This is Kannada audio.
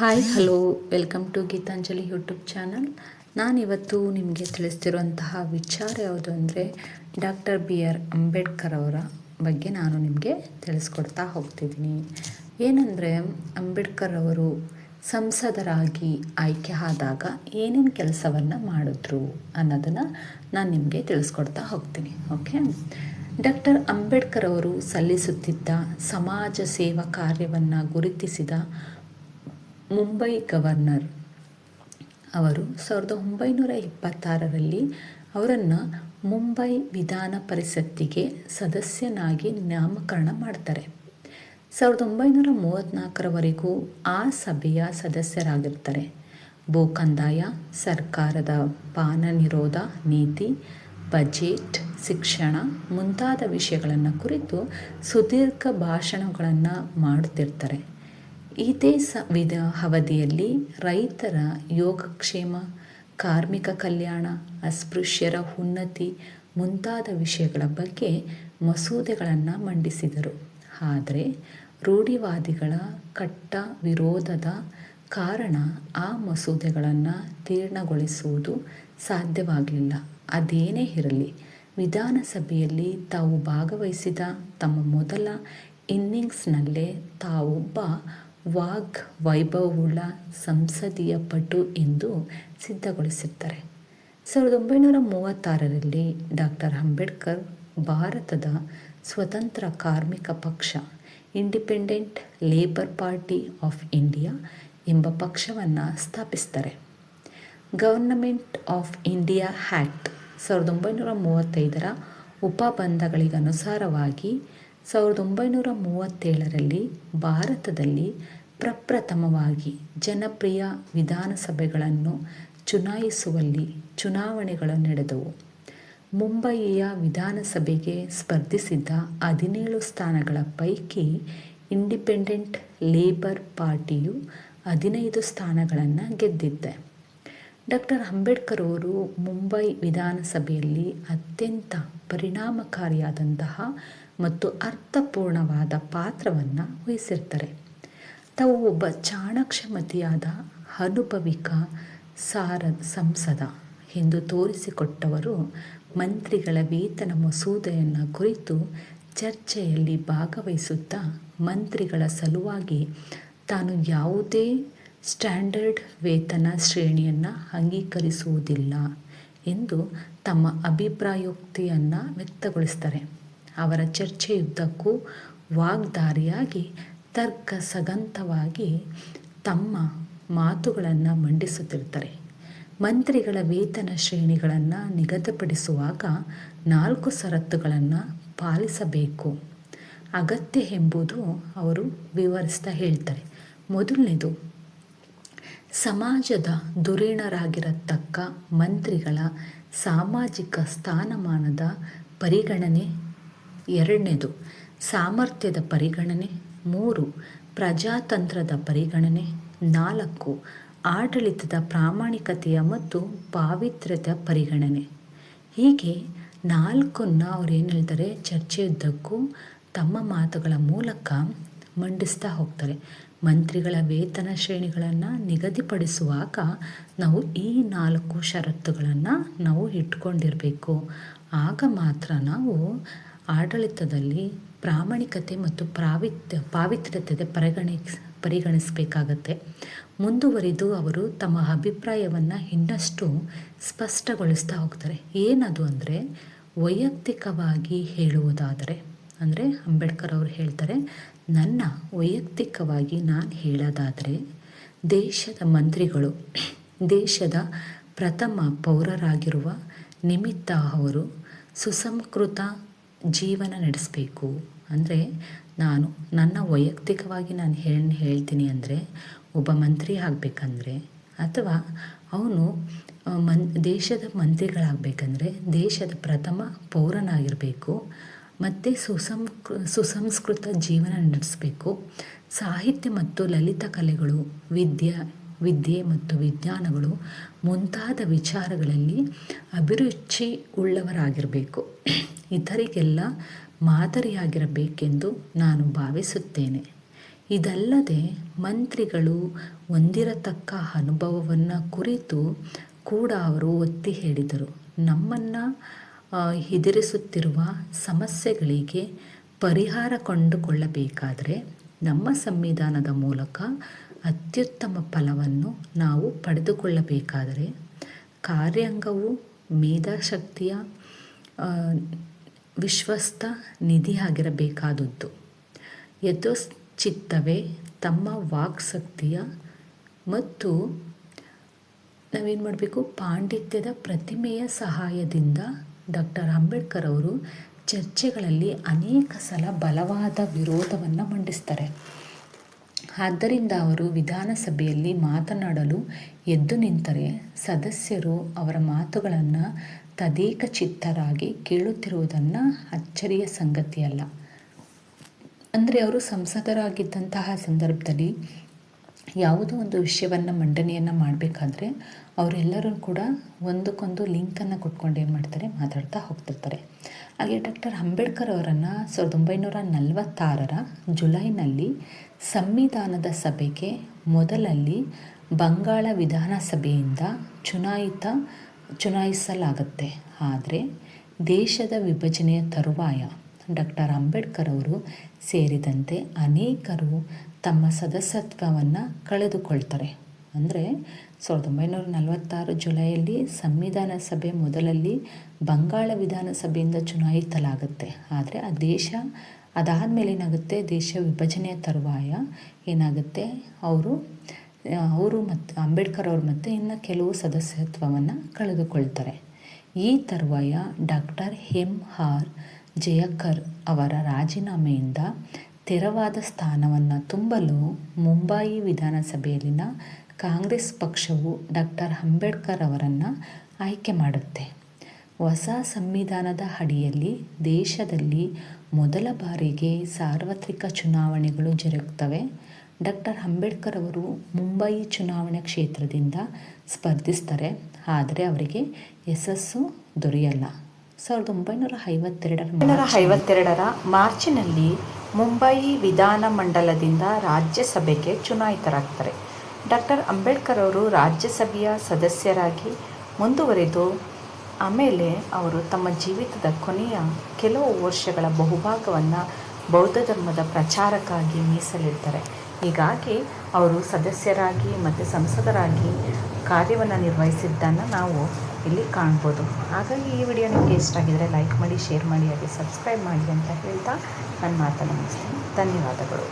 Hi hello welcome to Geethanjali YouTube channel ನಾನಿವತ್ತು ನಿಮಗೆ ತಿಳಿಸ್ತಿರುವಂತಹ ವಿಚಾರ ಯಾವುದು ಅಂದರೆ ಡಾಕ್ಟರ್ ಬಿ ಆರ್ ಅಂಬೇಡ್ಕರ್ ಅವರ ಬಗ್ಗೆ ನಾನು ನಿಮಗೆ ತಿಳಿಸ್ಕೊಡ್ತಾ ಹೋಗ್ತಿದ್ದೀನಿ. ಏನಂದರೆ ಅಂಬೇಡ್ಕರ್ ಅವರು ಸಂಸದರಾಗಿ ಆಯ್ಕೆ ಆದಾಗ ಏನೇನು ಕೆಲಸವನ್ನು ಮಾಡಿದ್ರು ಅನ್ನೋದನ್ನು ನಾನು ನಿಮಗೆ ತಿಳಿಸ್ಕೊಡ್ತಾ ಹೋಗ್ತೀನಿ ಓಕೆ ಡಾಕ್ಟರ್ ಅಂಬೇಡ್ಕರ್ ಅವರು ಸಲ್ಲಿಸುತ್ತಿದ್ದ ಸಮಾಜ ಸೇವಾ ಕಾರ್ಯವನ್ನು ಗುರುತಿಸಿದ ಮುಂಬೈ ಗವರ್ನರ್ ಅವರು ಸಾವಿರದ ಒಂಬೈನೂರ ಇಪ್ಪತ್ತಾರರಲ್ಲಿ ಅವರನ್ನು ಮುಂಬೈ ವಿಧಾನ ಪರಿಷತ್ತಿಗೆ ಸದಸ್ಯನಾಗಿ ನಾಮಕರಣ ಮಾಡ್ತಾರೆ. ಸಾವಿರದ ಒಂಬೈನೂರ ಮೂವತ್ತ್ನಾಲ್ಕರವರೆಗೂ ಆ ಸಭೆಯ ಸದಸ್ಯರಾಗಿರ್ತಾರೆ. ಭೂ ಕಂದಾಯ ಸರ್ಕಾರದ ಪಾನ ನಿರೋಧ ನೀತಿ, ಬಜೆಟ್, ಶಿಕ್ಷಣ ಮುಂತಾದ ವಿಷಯಗಳನ್ನು ಕುರಿತು ಸುದೀರ್ಘ ಭಾಷಣಗಳನ್ನು ಮಾಡುತ್ತಿರ್ತಾರೆ ಇದೇ ಸ ವಿಧ ಅವಧಿಯಲ್ಲಿ ರೈತರ ಯೋಗಕ್ಷೇಮ, ಕಾರ್ಮಿಕ ಕಲ್ಯಾಣ, ಅಸ್ಪೃಶ್ಯರ ಉನ್ನತಿ ಮುಂತಾದ ವಿಷಯಗಳ ಬಗ್ಗೆ ಮಸೂದೆಗಳನ್ನು ಮಂಡಿಸಿದರು. ಆದರೆ ರೂಢಿವಾದಿಗಳ ಕಟ್ಟ ವಿರೋಧದ ಕಾರಣ ಆ ಮಸೂದೆಗಳನ್ನು ತೀರ್ಣಗೊಳಿಸುವುದು ಸಾಧ್ಯವಾಗಲಿಲ್ಲ ಅದೇನೇ ಇರಲಿ, ವಿಧಾನಸಭೆಯಲ್ಲಿ ತಾವು ಭಾಗವಹಿಸಿದ ತಮ್ಮ ಮೊದಲ ಇನ್ನಿಂಗ್ಸ್ನಲ್ಲೇ ತಾವೊಬ್ಬ ವಾಗ್ ವೈಭವವುಳ್ಳ ಸಂಸದೀಯ ಪಟು ಎಂದು ಸಿದ್ಧಗೊಳಿಸಿರ್ತಾರೆ. ಸಾವಿರದ ಒಂಬೈನೂರ ಮೂವತ್ತಾರರಲ್ಲಿ ಡಾಕ್ಟರ್ ಅಂಬೇಡ್ಕರ್ ಭಾರತದ ಸ್ವತಂತ್ರ ಕಾರ್ಮಿಕ ಪಕ್ಷ, independent labour party of India ಎಂಬ ಪಕ್ಷವನ್ನು ಸ್ಥಾಪಿಸ್ತಾರೆ. ಗವರ್ನಮೆಂಟ್ ಆಫ್ ಇಂಡಿಯಾ ಹ್ಯಾಕ್ಟ್ ಸಾವಿರದ ಒಂಬೈನೂರ ಮೂವತ್ತೈದರ ಉಪಬಂಧಗಳಿಗನುಸಾರವಾಗಿ ಸಾವಿರದ ಒಂಬೈನೂರ ಮೂವತ್ತೇಳರಲ್ಲಿ ಭಾರತದಲ್ಲಿ ಪ್ರಪ್ರಥಮವಾಗಿ ಜನಪ್ರಿಯ ವಿಧಾನಸಭೆಗಳನ್ನು ಚುನಾಯಿಸುವಲ್ಲಿ ಚುನಾವಣೆಗಳು ನಡೆದವು. ಮುಂಬಯಿಯ ವಿಧಾನಸಭೆಗೆ ಸ್ಪರ್ಧಿಸಿದ್ದ ಹದಿನೇಳು ಸ್ಥಾನಗಳ ಪೈಕಿ ಇಂಡಿಪೆಂಡೆಂಟ್ ಲೇಬರ್ ಪಾರ್ಟಿಯು ಹದಿನೈದು ಸ್ಥಾನಗಳನ್ನು ಗೆದ್ದಿದ್ದೆ ಡಾಕ್ಟರ್ ಅಂಬೇಡ್ಕರ್ ಅವರು ಮುಂಬೈ ವಿಧಾನಸಭೆಯಲ್ಲಿ ಅತ್ಯಂತ ಪರಿಣಾಮಕಾರಿಯಾದಂತಹ ಮತ್ತು ಅರ್ಥಪೂರ್ಣವಾದ ಪಾತ್ರವನ್ನು ವಹಿಸಿರ್ತಾರೆ. ತಾವು ಒಬ್ಬ ಚಾಣಕ್ಷಮತಿಯಾದ ಅನುಭವಿಕ ಸಾರ ಸಂಸದ ಎಂದು ತೋರಿಸಿಕೊಟ್ಟವರು ಮಂತ್ರಿಗಳ ವೇತನ ಮಸೂದೆಯನ್ನು ಕುರಿತು ಚರ್ಚೆಯಲ್ಲಿ ಭಾಗವಹಿಸುತ್ತಾ ಮಂತ್ರಿಗಳ ಸಲುವಾಗಿ ತಾನು ಯಾವುದೇ ಸ್ಟ್ಯಾಂಡರ್ಡ್ ವೇತನ ಶ್ರೇಣಿಯನ್ನು ಅಂಗೀಕರಿಸುವುದಿಲ್ಲ ಎಂದು ತಮ್ಮ ಅಭಿಪ್ರಾಯೋಕ್ತಿಯನ್ನು ವ್ಯಕ್ತಗೊಳಿಸ್ತಾರೆ. ಅವರ ಚರ್ಚೆಯುದ್ದಕ್ಕೂ ವಾಗ್ದಾರಿಯಾಗಿ ತರ್ಕ ಸಗಂತವಾಗಿ ತಮ್ಮ ಮಾತುಗಳನ್ನು ಮಂಡಿಸುತ್ತಿರ್ತಾರೆ ಮಂತ್ರಿಗಳ ವೇತನ ಶ್ರೇಣಿಗಳನ್ನು ನಿಗದಿಪಡಿಸುವಾಗ ನಾಲ್ಕು ಷರತ್ತುಗಳನ್ನು ಪಾಲಿಸಬೇಕು. ಅಗತ್ಯ ಎಂಬುದು ಅವರು ವಿವರಿಸ್ತಾ ಹೇಳ್ತಾರೆ. ಮೊದಲನೇದು, ಸಮಾಜದ ಧುರೀಣರಾಗಿರತಕ್ಕ ಮಂತ್ರಿಗಳ ಸಾಮಾಜಿಕ ಸ್ಥಾನಮಾನದ ಪರಿಗಣನೆ ಎರಡನೇದು, ಸಾಮರ್ಥ್ಯದ ಪರಿಗಣನೆ. ಮೂರು, ಪ್ರಜಾತಂತ್ರದ ಪರಿಗಣನೆ. ನಾಲ್ಕು, ಆಡಳಿತದ ಪ್ರಾಮಾಣಿಕತೆಯ ಮತ್ತು ಪಾವಿತ್ರ್ಯದ ಪರಿಗಣನೆ. ಹೀಗೆ ನಾಲ್ಕನ್ನು ಅವ್ರು ಏನು ಹೇಳ್ತಾರೆ? ಚರ್ಚೆಯುದ್ದಕ್ಕೂ ತಮ್ಮ ಮಾತುಗಳ ಮೂಲಕ ಮಂಡಿಸ್ತಾ ಹೋಗ್ತಾರೆ. ಮಂತ್ರಿಗಳ ವೇತನ ಶ್ರೇಣಿಗಳನ್ನು ನಿಗದಿಪಡಿಸುವಾಗ ನಾವು ಈ ನಾಲ್ಕು ಷರತ್ತುಗಳನ್ನು ನಾವು ಇಟ್ಕೊಂಡಿರಬೇಕು. ಆಗ ಮಾತ್ರ ನಾವು ಆಡಳಿತದಲ್ಲಿ ಪ್ರಾಮಾಣಿಕತೆ ಮತ್ತು ಪ್ರಾವಿತ್ಯ ಪಾವಿತ್ರ್ಯತೆ ಪರಿಗಣಿ ಪರಿಗಣಿಸಬೇಕಾಗತ್ತೆ. ಮುಂದುವರಿದು ಅವರು ತಮ್ಮ ಅಭಿಪ್ರಾಯವನ್ನು ಇನ್ನಷ್ಟು ಸ್ಪಷ್ಟಗೊಳಿಸ್ತಾ ಹೋಗ್ತಾರೆ. ಏನದು ಅಂದರೆ ವೈಯಕ್ತಿಕವಾಗಿ ಹೇಳುವುದಾದರೆ, ಅಂದರೆ ಅಂಬೇಡ್ಕರ್ ಅವರು ಹೇಳ್ತಾರೆ, ನನ್ನ ವೈಯಕ್ತಿಕವಾಗಿ ನಾನು ಹೇಳೋದಾದರೆ ದೇಶದ ಮಂತ್ರಿಗಳು, ದೇಶದ ಪ್ರಥಮ ಪೌರರಾಗಿರುವ ನಿಮಿತ್ತ ಅವರು ಸುಸಂಸ್ಕೃತ ಜೀವನ ನಡೆಸಬೇಕು ಅಂದರೆ ನಾನು, ನನ್ನ ವೈಯಕ್ತಿಕವಾಗಿ ನಾನು ಏನು ಹೇಳ್ತೀನಿ ಅಂದರೆ ಒಬ್ಬ ಮಂತ್ರಿ ಆಗಬೇಕಂದ್ರೆ ಅಥವಾ ಅವನು ಮನ್, ದೇಶದ ಮಂತ್ರಿಗಳಾಗಬೇಕಂದ್ರೆ ದೇಶದ ಪ್ರಥಮ ಪೌರನಾಗಿರಬೇಕು, ಮತ್ತು ಸುಸಂಸ್ಕೃ ಸುಸಂಸ್ಕೃತ ಜೀವನ ನಡೆಸಬೇಕು, ಸಾಹಿತ್ಯ ಮತ್ತು ಲಲಿತ ಕಲೆಗಳು, ವಿದ್ಯೆ ವಿದ್ಯೆ ಮತ್ತು ವಿಜ್ಞಾನಗಳು ಮುಂತಾದ ವಿಚಾರಗಳಲ್ಲಿ ಅಭಿರುಚಿ ಉಳ್ಳವರಾಗಿರಬೇಕು ಇತರಿಗೆಲ್ಲ ಮಾದರಿಯಾಗಿರಬೇಕೆಂದು ನಾನು ಭಾವಿಸುತ್ತೇನೆ. ಇದಲ್ಲದೆ ಮಂತ್ರಿಗಳು ಹೊಂದಿರತಕ್ಕ ಅನುಭವವನ್ನು ಕುರಿತು ಕೂಡ ಅವರು ಒತ್ತಿ ಹೇಳಿದರು. ನಮ್ಮನ್ನು ಎದುರಿಸುತ್ತಿರುವ ಸಮಸ್ಯೆಗಳಿಗೆ ಪರಿಹಾರ ಕಂಡುಕೊಳ್ಳಬೇಕಾದರೆ ನಮ್ಮ ಸಂವಿಧಾನದ ಮೂಲಕ ಅತ್ಯುತ್ತಮ ಫಲವನ್ನು ನಾವು ಪಡೆದುಕೊಳ್ಳಬೇಕಾದರೆ ಕಾರ್ಯಾಂಗವು ಮೇಧಾಶಕ್ತಿಯ ವಿಶ್ವಸ್ತ ನಿಧಿಯಾಗಿರಬೇಕಾದದ್ದು ಯಥೋಚಿತ್ತವೇ ತಮ್ಮ ವಾಕ್ಶಕ್ತಿಯ ಮತ್ತು ನಾವೇನು ಮಾಡಬೇಕು? ಪಾಂಡಿತ್ಯದ ಪ್ರತಿಮೆಯ ಸಹಾಯದಿಂದ ಡಾಕ್ಟರ್ ಅಂಬೇಡ್ಕರ್ ಅವರು ಚರ್ಚೆಗಳಲ್ಲಿ ಅನೇಕ ಸಲ ಬಲವಾದ ವಿರೋಧವನ್ನು ಮಂಡಿಸ್ತಾರೆ. ಆದ್ದರಿಂದ ಅವರು ವಿಧಾನಸಭೆಯಲ್ಲಿ ಮಾತನಾಡಲು ಎದ್ದು ನಿಂತರೆ ಸದಸ್ಯರು ಅವರ ಮಾತುಗಳನ್ನು ತದೇಕ ಚಿತ್ತರಾಗಿ ಕೇಳುತ್ತಿರುವುದನ್ನು ಅಚ್ಚರಿಯ ಸಂಗತಿಯಲ್ಲ. ಅಂದರೆ ಅವರು ಸಂಸದರಾಗಿದ್ದಂತಹ ಸಂದರ್ಭದಲ್ಲಿ ಯಾವುದೋ ಒಂದು ವಿಷಯವನ್ನು ಮಂಡನೆಯನ್ನು ಮಾಡಬೇಕಾದ್ರೆ ಅವರೆಲ್ಲರೂ ಕೂಡ ಒಂದಕ್ಕೊಂದು ಲಿಂಕನ್ನು ಕೊಟ್ಕೊಂಡು ಏನು ಮಾಡ್ತಾರೆ? ಮಾತಾಡ್ತಾ ಹೋಗ್ತಿರ್ತಾರೆ. ಹಾಗೆ ಡಾಕ್ಟರ್ ಅಂಬೇಡ್ಕರ್ ಅವರನ್ನು ಸಾವಿರದ ಒಂಬೈನೂರ ನಲವತ್ತಾರರ ಜುಲೈನಲ್ಲಿ ಸಂವಿಧಾನದ ಸಭೆಗೆ ಮೊದಲಲ್ಲಿ ಬಂಗಾಳ ವಿಧಾನಸಭೆಯಿಂದ ಚುನಾಯಿತ, ಚುನಾಯಿಸಲಾಗುತ್ತೆ. ಆದರೆ ದೇಶದ ವಿಭಜನೆಯ ತರುವಾಯ ಡಾಕ್ಟರ್ ಅಂಬೇಡ್ಕರ್ ಅವರು ಸೇರಿದಂತೆ ಅನೇಕರು ತಮ್ಮ ಸದಸ್ಯತ್ವವನ್ನು ಕಳೆದುಕೊಳ್ತಾರೆ. ಅಂದರೆ ಸಾವಿರದ ಒಂಬೈನೂರ ನಲವತ್ತಾರು ಜುಲೈಯಲ್ಲಿ ಸಂವಿಧಾನ ಸಭೆ ಮೊದಲಲ್ಲಿ ಬಂಗಾಳ ವಿಧಾನಸಭೆಯಿಂದ ಚುನಾಯಿತಲಾಗುತ್ತೆ ಆದರೆ ಆ ದೇಶ ಅದಾದಮೇಲೆ ಏನಾಗುತ್ತೆ? ದೇಶ ವಿಭಜನೆಯ ತರುವಾಯ ಏನಾಗುತ್ತೆ? ಅವರು ಅವರು ಮತ್ತು ಅಂಬೇಡ್ಕರ್ ಅವರು ಮತ್ತು ಇನ್ನು ಕೆಲವು ಸದಸ್ಯತ್ವವನ್ನು ಕಳೆದುಕೊಳ್ತಾರೆ. ಈ ತರುವಾಯ ಡಾಕ್ಟರ್ ಹೆಮ್ ಆರ್ ಜಯಕರ್ ಅವರ ರಾಜೀನಾಮೆಯಿಂದ ತೆರವಾದ ಸ್ಥಾನವನ್ನು ತುಂಬಲು ಮುಂಬಯಿ ವಿಧಾನಸಭೆಯಲ್ಲಿನ ಕಾಂಗ್ರೆಸ್ ಪಕ್ಷವು ಡಾಕ್ಟರ್ ಅಂಬೇಡ್ಕರ್ ಅವರನ್ನು ಆಯ್ಕೆ ಮಾಡುತ್ತೆ. ಹೊಸ ಸಂವಿಧಾನದ ಅಡಿಯಲ್ಲಿ ದೇಶದಲ್ಲಿ ಮೊದಲ ಬಾರಿಗೆ ಸಾರ್ವತ್ರಿಕ ಚುನಾವಣೆಗಳು ಜರುಗುತ್ತವೆ. ಡಾಕ್ಟರ್ ಅಂಬೇಡ್ಕರ್ ಅವರು ಮುಂಬಯಿ ಚುನಾವಣೆ ಕ್ಷೇತ್ರದಿಂದ ಸ್ಪರ್ಧಿಸ್ತಾರೆ, ಆದರೆ ಅವರಿಗೆ ಯಶಸ್ಸು ದೊರೆಯಲ್ಲ. ಸಾವಿರದ ಒಂಬೈನೂರ ಐವತ್ತೆರಡರ ಐವತ್ತೆರಡರ ಮಾರ್ಚಿನಲ್ಲಿ ಮುಂಬಯಿ ವಿಧಾನಮಂಡಲದಿಂದ ರಾಜ್ಯಸಭೆಗೆ ಚುನಾಯಿತರಾಗ್ತಾರೆ. ಡಾಕ್ಟರ್ ಅಂಬೇಡ್ಕರ್ ಅವರು ರಾಜ್ಯಸಭೆಯ ಸದಸ್ಯರಾಗಿ ಮುಂದುವರೆದು, ಆಮೇಲೆ ಅವರು ತಮ್ಮ ಜೀವಿತದ ಕೊನೆಯ ಕೆಲವು ವರ್ಷಗಳ ಬಹುಭಾಗವನ್ನು ಬೌದ್ಧ ಧರ್ಮದ ಪ್ರಚಾರಕ್ಕಾಗಿ ಮೀಸಲಿಡ್ತಾರೆ. ಹೀಗಾಗಿ ಅವರು ಸದಸ್ಯರಾಗಿ ಮತ್ತು ಸಂಸದರಾಗಿ ಕಾರ್ಯವನ್ನು ನಿರ್ವಹಿಸಿದ್ದನ್ನು ನಾವು ಇಲ್ಲಿ ಕಾಣ್ಬೋದು. ಹಾಗಾಗಿ ಈ ವಿಡಿಯೋ ನಿಮಗೆ ಇಷ್ಟ ಆಗಿದರೆ ಲೈಕ್ ಮಾಡಿ ಶೇರ್ ಮಾಡಿ, ಹಾಗೆ ಸಬ್ಸ್ಕ್ರೈಬ್ ಮಾಡಿ ಅಂತ ಹೇಳ್ತಾ ನನ್ನ ಮಾತನ್ನು ಮುಗಿಸ್ತೀನಿ. ಧನ್ಯವಾದಗಳು.